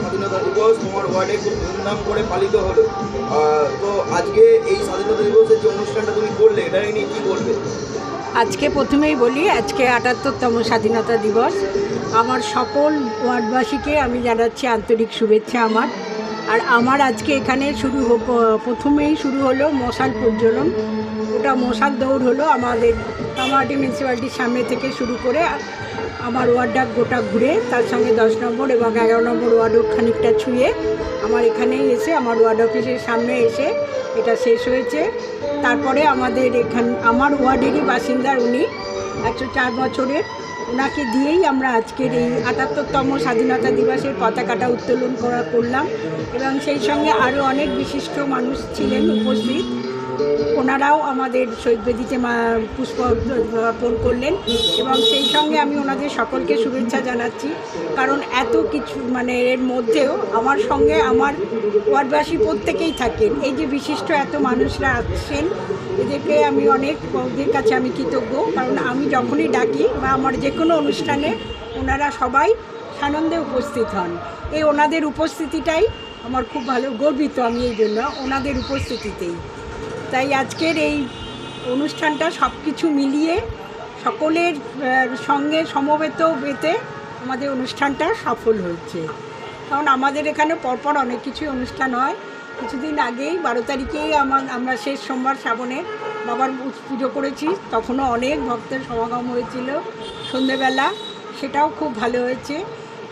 স্বাধীনতা দিবস তোমার ওয়ার্ডে খুব ধুমধাম করে পালিত হলো। তো আজকে এই স্বাধীনতা দিবসের যে অনুষ্ঠানটা তুমি নিয়ে কী আজকে প্রথমেই বলি, আজকে আটাত্তরতম স্বাধীনতা দিবস। আমার সকল ওয়ার্ডবাসীকে আমি জানাচ্ছি আন্তরিক শুভেচ্ছা আমার। আর আমার আজকে এখানে শুরু প্রথমেই শুরু হলো মশাল প্রজ্বলন। ওটা মশাল দৌড় হলো আমাদের কামাহাটি মিউনিসিপ্যালিটির সামনে থেকে শুরু করে আমার ওয়ার্ডটা গোটা ঘুরে, তার সঙ্গে দশ নম্বর এবং এগারো নম্বর ওয়ার্ডও খানিকটা ছুঁয়ে আমার এখানেই এসে, আমার ওয়ার্ড অফিসের সামনে এসে এটা শেষ হয়েছে। তারপরে আমাদের এখান আমার ওয়ার্ডেরই বাসিন্দার উনি একশো চার বছরের। ওনাকে দিয়েই আমরা আজকের এই আটাত্তরতম স্বাধীনতা দিবসের পতাকাটা উত্তোলন করা করলাম। এবং সেই সঙ্গে আরও অনেক বিশিষ্ট মানুষ ছিলেন উপস্থিত। ওনারাও আমাদের শহীদ মা- পুষ্প অর্পণ করলেন এবং সেই সঙ্গে আমি ওনাদের সকলকে শুভেচ্ছা জানাচ্ছি। কারণ এত কিছু মানে এর মধ্যেও আমার সঙ্গে আমার ওয়ার্ডবাসী প্রত্যেকেই থাকেন। এই যে বিশিষ্ট এত মানুষরা আসছেন এদেরকে আমি অনেক ওদের কাছে আমি কৃতজ্ঞ। কারণ আমি যখনই ডাকি বা আমার যে কোনো অনুষ্ঠানে ওনারা সবাই সানন্দে উপস্থিত হন। এই ওনাদের উপস্থিতিটাই আমার খুব ভালো গর্বিত আমি এই জন্য ওনাদের উপস্থিতিতেই। তাই আজকের এই অনুষ্ঠানটা সব কিছু মিলিয়ে সকলের সঙ্গে সমবেত বেতে আমাদের অনুষ্ঠানটা সফল হয়েছে। কারণ আমাদের এখানে পরপর অনেক কিছুই অনুষ্ঠান হয়। কিছুদিন আগেই বারো তারিখেই আমার, আমরা শেষ সোমবার শ্রাবণে বাবার পুজো করেছি। তখনও অনেক ভক্তের সমাগম হয়েছিল সন্ধেবেলা। সেটাও খুব ভালো হয়েছে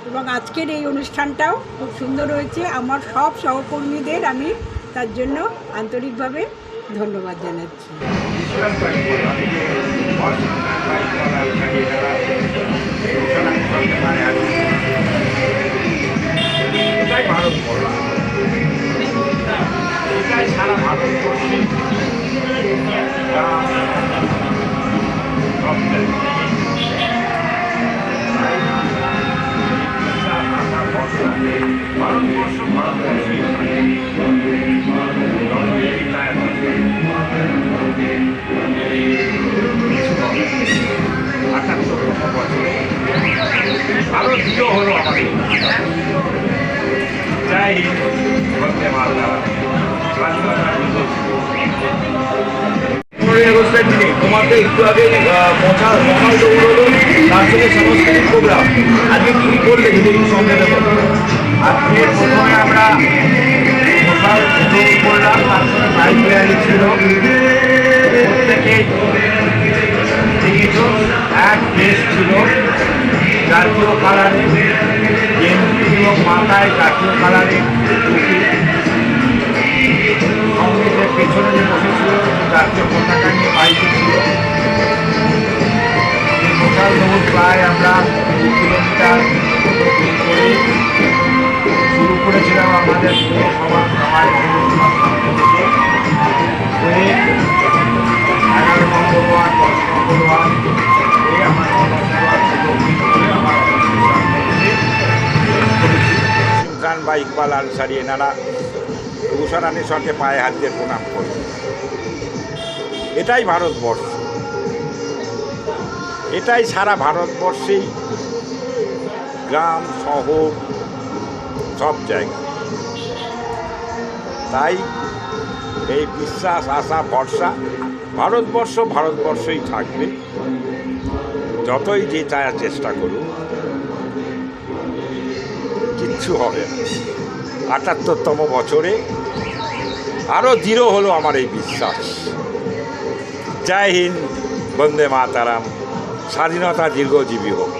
এবং আজকের এই অনুষ্ঠানটাও খুব সুন্দর হয়েছে। আমার সব সহকর্মীদের আমি তার জন্য আন্তরিকভাবে ধন্যবাদ জানাচ্ছি। ভারতবর্ষ সারা ভারতবর্ষে আশা, ভারতবর্ষ। দ্বিতীয় হলো আমাদের। পনেরোই আগস্টের দিনে তোমাদের একটু আগে পচা মশাল দৌড় হলো তার সঙ্গে সাংস্কৃতিক প্রোগ্রাম জাতীয় কালারে গেঞ্জি মাথায় জাতীয় কালারে। কংগ্রেসের পেছনে যে বসেছিল জাতীয় পতাকা নিয়ে বাইকে ছিল। প্রায় আমরা দু কিলোমিটার খান বা ইকবাল আনসারি, এনারা রঘুসরানের সঙ্গে পায়ে হাত দিয়ে প্রণাম করে। এটাই ভারতবর্ষ। এটাই সারা ভারতবর্ষেই গ্রাম, শহর, সব জায়গা। তাই এই বিশ্বাস, আশা, ভরসা ভারতবর্ষ ভারতবর্ষই থাকবে। যতই যে চায়ার চেষ্টা করুক কিচ্ছু হবে না। আটাত্তরতম বছরে আরও দৃঢ় হলো আমার এই বিশ্বাস। জয় হিন্দ, বন্দে মাতারাম, স্বাধীনতা দীর্ঘজীবী হোক।